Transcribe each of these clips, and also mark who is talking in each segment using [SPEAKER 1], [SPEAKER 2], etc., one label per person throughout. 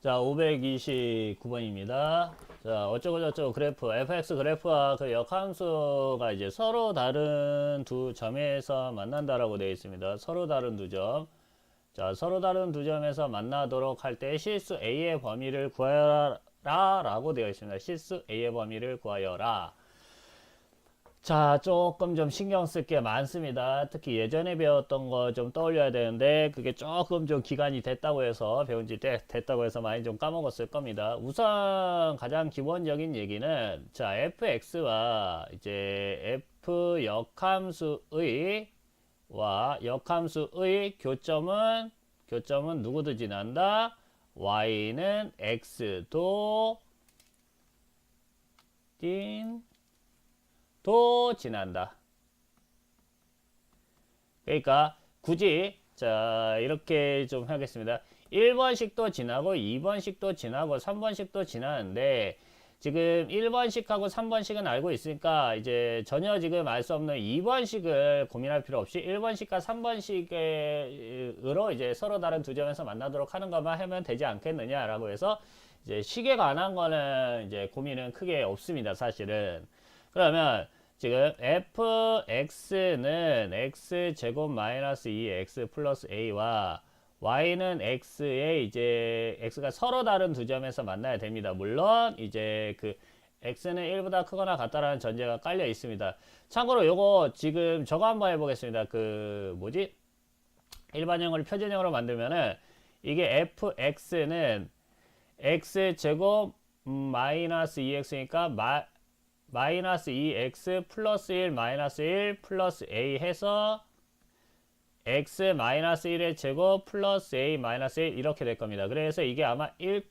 [SPEAKER 1] 자, 529번입니다. 자, 어쩌고저쩌고 그래프, fx 그래프와 그 역함수가 이제 서로 다른 두 점에서 만난다라고 되어 있습니다. 서로 다른 두 점. 자, 서로 다른 두 점에서 만나도록 할 때 실수 a의 범위를 구하여라 라고 되어 있습니다. 실수 a의 범위를 구하여라. 자, 조금 좀 신경 쓸 게 많습니다. 특히 예전에 배웠던 거 좀 떠올려야 되는데, 그게 조금 좀 기간이 됐다고 해서, 배운 지 때, 됐다고 해서 많이 좀 까먹었을 겁니다. 우선 가장 기본적인 얘기는, 자, fx와 이제 f 역함수의, 와, 역함수의 교점은, 교점은 누구도 지난다? y는 x도, 띵, 도 지난다. 그러니까 굳이 자 이렇게 좀 하겠습니다. 1번씩도 지나고 2번씩도 지나고 3번씩도 지나는데 지금 1번씩하고 3번씩은 알고 있으니까 이제 전혀 지금 알 수 없는 2번씩을 고민할 필요 없이 1번씩과 3번씩으로 이제 서로 다른 두 점에서 만나도록 하는 것만 하면 되지 않겠느냐라고 해서 이제 식에 관한 거는 이제 고민은 크게 없습니다. 사실은. 그러면 지금 fx는 x제곱 마이너스 2x 플러스 a와 y는 x에 이제 x가 서로 다른 두 점에서 만나야 됩니다. 물론 이제 그 x는 1보다 크거나 같다라는 전제가 깔려 있습니다. 참고로 요거 지금 저거 한번 해보겠습니다. 그 뭐지? 일반형을 표준형으로 만들면은 이게 fx는 x제곱 음, 마이너스 2x니까 마, 마이너스 2x 플러스 1 마이너스 1 플러스 a 해서 x 마이너스 1의 제곱 플러스 a 마이너스 1 이렇게 될 겁니다. 그래서 이게 아마 1,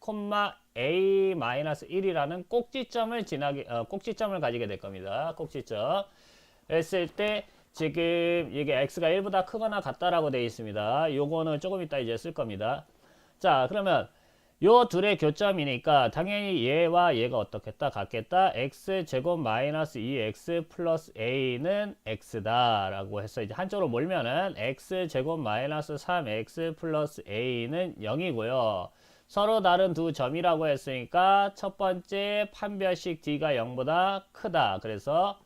[SPEAKER 1] a 마이너스 1이라는 꼭지점을 지나게 어, 꼭지점을 가지게 될 겁니다. 꼭지점. 했을 때 지금 이게 x가 1보다 크거나 같다라고 되어 있습니다. 요거는 조금 이따 이제 쓸 겁니다. 자, 그러면 요 둘의 교점이니까 당연히 얘와 얘가 어떻겠다 같겠다? x 제곱 마이너스 2x 플러스 a는 x다 라고 해서 이제 한쪽으로 몰면은 x 제곱 마이너스 3x 플러스 a는 0이고요. 서로 다른 두 점이라고 했으니까 첫 번째 판별식 d가 0보다 크다. 그래서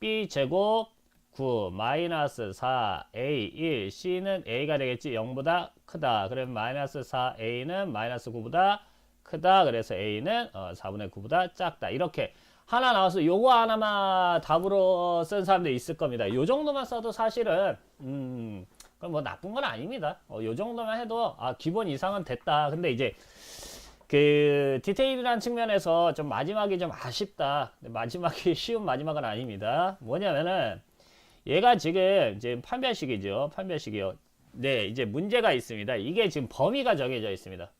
[SPEAKER 1] b 제곱 9 마이너스 4 a 1 c는 a가 되겠지? 0보다 크다. 그러면 마이너스 4a는 마이너스 9보다 크다. 그래서 a는 어, 4분의 9보다 작다. 이렇게 하나 나와서 요거 하나만 답으로 쓴 사람들 있을 겁니다. 요 정도만 써도 사실은 음 그건 뭐 나쁜 건 아닙니다. 어, 요 정도만 해도 아 기본 이상은 됐다. 근데 이제 그 디테일이란 측면에서 좀 마지막이 좀 아쉽다. 마지막이 쉬운 마지막은 아닙니다. 뭐냐면은 얘가 지금 이제 판별식이죠. 판별식이요. 네, 이제 문제가 있습니다. 이게 지금 범위가 정해져 있습니다.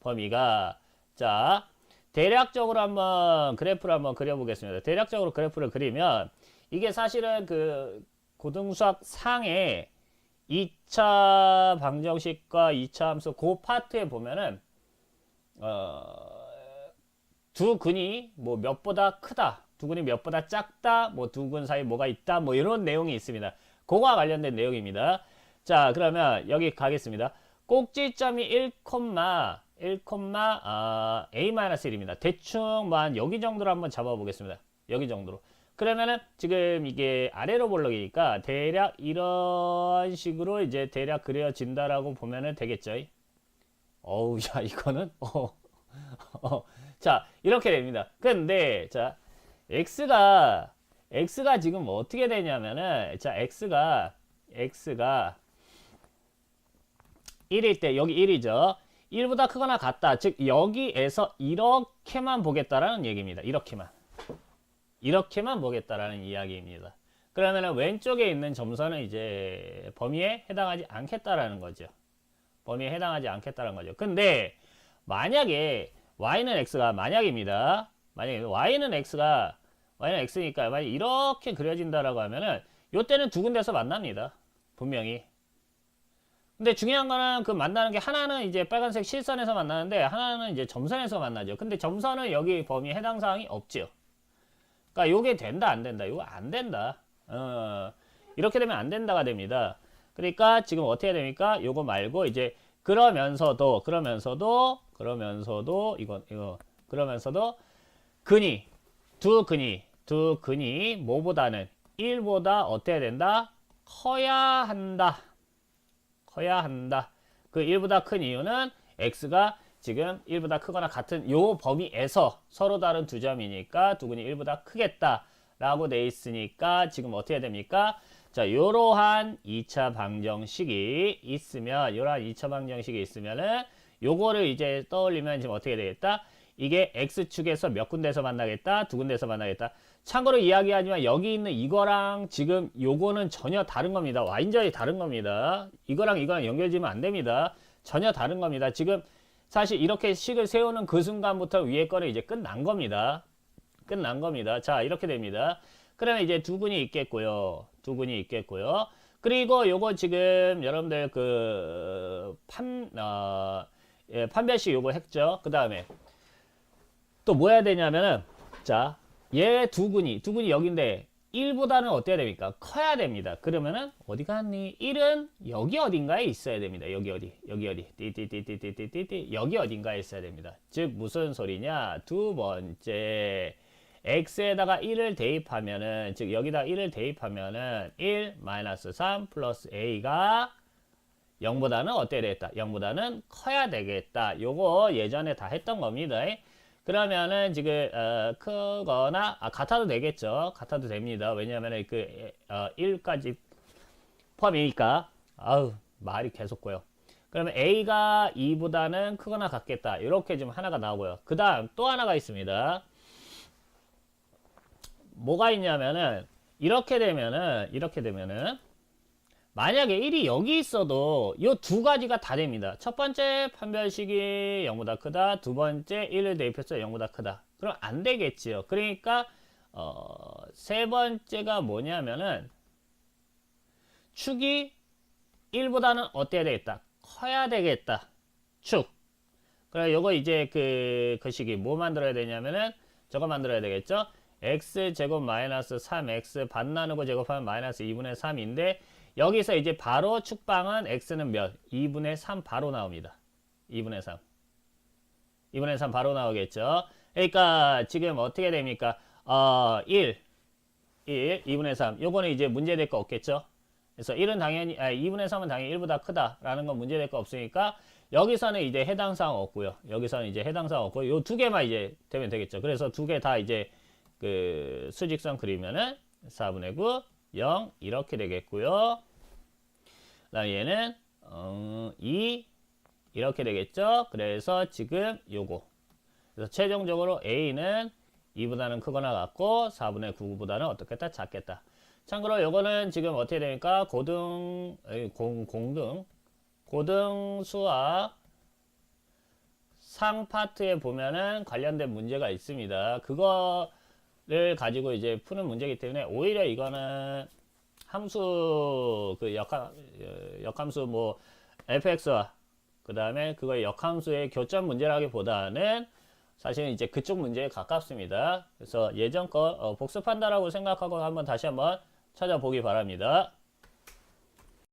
[SPEAKER 1] 범위가 자 대략적으로 한번 그래프를 한번 그려보겠습니다. 대략적으로 그래프를 그리면 이게 사실은 그 고등수학 상에 2차 방정식과 2차 함수 그 파트에 보면은 어, 두 근이 뭐 몇보다 크다 두 근이 몇보다 작다, 뭐 두근 사이 뭐가 있다, 뭐 이런 내용이 있습니다. 그거와 관련된 내용입니다. 자, 그러면 여기 가겠습니다. 꼭지점이 1, 1, 아, a-1입니다. 대충 만 여기 정도로 한번 잡아보겠습니다. 여기 정도로. 그러면은 지금 이게 아래로 볼록이니까 대략 이런 식으로 이제 대략 그려진다라고 보면은 되겠죠. 어우, 야, 이거는, 어, 어, 자, 이렇게 됩니다. 근데, 자, x가 x가 지금 어떻게 되냐면은 자 x가 x가 1일 때 여기 1이죠. 1보다 크거나 같다. 즉 여기에서 이렇게만 보겠다라는 얘기입니다. 이렇게만. 이렇게만 보겠다라는 이야기입니다. 그러면 왼쪽에 있는 점선은 이제 범위에 해당하지 않겠다라는 거죠. 범위에 해당하지 않겠다는 거죠. 근데 만약에 y는 x가 만약입니다. 만약에 y는 x가 y는 x니까 만약 이렇게 그려진다라고 하면은 요때는 두 군데서 만납니다. 분명히. 근데 중요한 거는 그 만나는 게 하나는 이제 빨간색 실선에서 만나는데 하나는 이제 점선에서 만나죠. 근데 점선은 여기 범위에 해당 사항이 없죠. 그러니까 요게 된다 안 된다. 이거 안 된다. 어, 이렇게 되면 안 된다가 됩니다. 그러니까 지금 어떻게 됩니까? 요거 말고 이제 그러면서도 그러면서도 그러면서도 이건 이거 그러면서도 근이 두 근이 두 근이 뭐보다는 1보다 어때야 된다? 커야 한다. 커야 한다. 그 1보다 큰 이유는 x가 지금 1보다 크거나 같은 요 범위에서 서로 다른 두 점이니까 두 근이 1보다 크겠다. 라고 돼 있으니까 지금 어떻게 됩니까? 자, 요러한 2차 방정식이 있으면 요러한 2차 방정식이 있으면은 요거를 이제 떠올리면 지금 어떻게 되겠다? 이게 x축에서 몇 군데서 만나겠다? 두 군데서 만나겠다. 참고로 이야기하지만 여기 있는 이거랑 지금 요거는 전혀 다른 겁니다. 완전히 다른 겁니다. 이거랑 이거랑 연결지면 안 됩니다. 전혀 다른 겁니다. 지금 사실 이렇게 식을 세우는 그 순간부터 위에 거는 이제 끝난 겁니다. 끝난 겁니다. 자, 이렇게 됩니다. 그러면 이제 두 군이 있겠고요. 두 군이 있겠고요. 그리고 요거 지금 여러분들 그 판, 어, 예, 판별식 요거 했죠. 그 다음에 또 뭐 해야 되냐면은 자, 얘두 군이, 두 군이 여기인데 1보다는 어때야 됩니까? 커야 됩니다. 그러면은 어디 갔니? 1은 여기 어딘가에 있어야 됩니다. 여기 어디? 여기 어디? 띠띠띠띠띠띠띠 여기 어딘가에 있어야 됩니다. 즉 무슨 소리냐? 두 번째 x에다가 1을 대입하면은 즉 여기다 1을 대입하면은 1 마이너스 3 플러스 a가 0보다는 어때야 되겠다? 0보다는 커야 되겠다. 요거 예전에 다 했던 겁니다. 그러면은 지금 어, 크거나 아, 같아도 되겠죠. 같아도 됩니다. 왜냐하면 그 어, 1까지 포함이니까 아우 말이 계속 고요. 그러면 a가 2보다는 크거나 같겠다. 이렇게 지금 하나가 나오고요. 그 다음 또 하나가 있습니다. 뭐가 있냐면은 이렇게 되면은 이렇게 되면은 만약에 1이 여기 있어도 이 두 가지가 다 됩니다. 첫 번째 판별식이 0보다 크다. 두 번째 1을 대입해서 0보다 크다. 그럼 안 되겠지요. 그러니까 어, 세 번째가 뭐냐면은 축이 1보다는 어때야 되겠다. 커야 되겠다. 축. 그래 요거 이제 그 거식이 뭐 만들어야 되냐면은 저거 만들어야 되겠죠. x 제곱 마이너스 3x 반 나누고 제곱하면 마이너스 2분의 3인데 여기서 이제 바로 축방은 x는 몇? 2분의 3 바로 나옵니다. 2분의 3. 2분의 3 바로 나오겠죠. 그러니까 지금 어떻게 됩니까? 어, 1, 1, 2분의 3. 요거는 이제 문제될 거 없겠죠. 그래서 1은 당연히, 아, 2분의 3은 당연히 1보다 크다라는 건 문제될 거 없으니까 여기서는 이제 해당 사항 없고요. 여기서는 이제 해당 사항 없고 요 두 개만 이제 되면 되겠죠. 그래서 두 개 다 이제 그 수직선 그리면은 4분의 9, 0 이렇게 되겠고요. 그다음 얘는 어, 2 이렇게 되겠죠. 그래서 지금 요거 그래서 최종적으로 A는 2보다는 크거나 같고 4분의 9보다는 어떻겠다 작겠다. 참고로 요거는 지금 어떻게 되니까 고등 공, 공등 고등 수학 상 파트에 보면은 관련된 문제가 있습니다. 그거 를 가지고 이제 푸는 문제이기 때문에 오히려 이거는 함수 그 역함 어, 역함수 뭐 fx와 그 다음에 그거의 역함수의 교점 문제라기보다는 사실은 이제 그쪽 문제에 가깝습니다. 그래서 예전 거 어, 복습한다라고 생각하고 한번 다시 한번 찾아보기 바랍니다.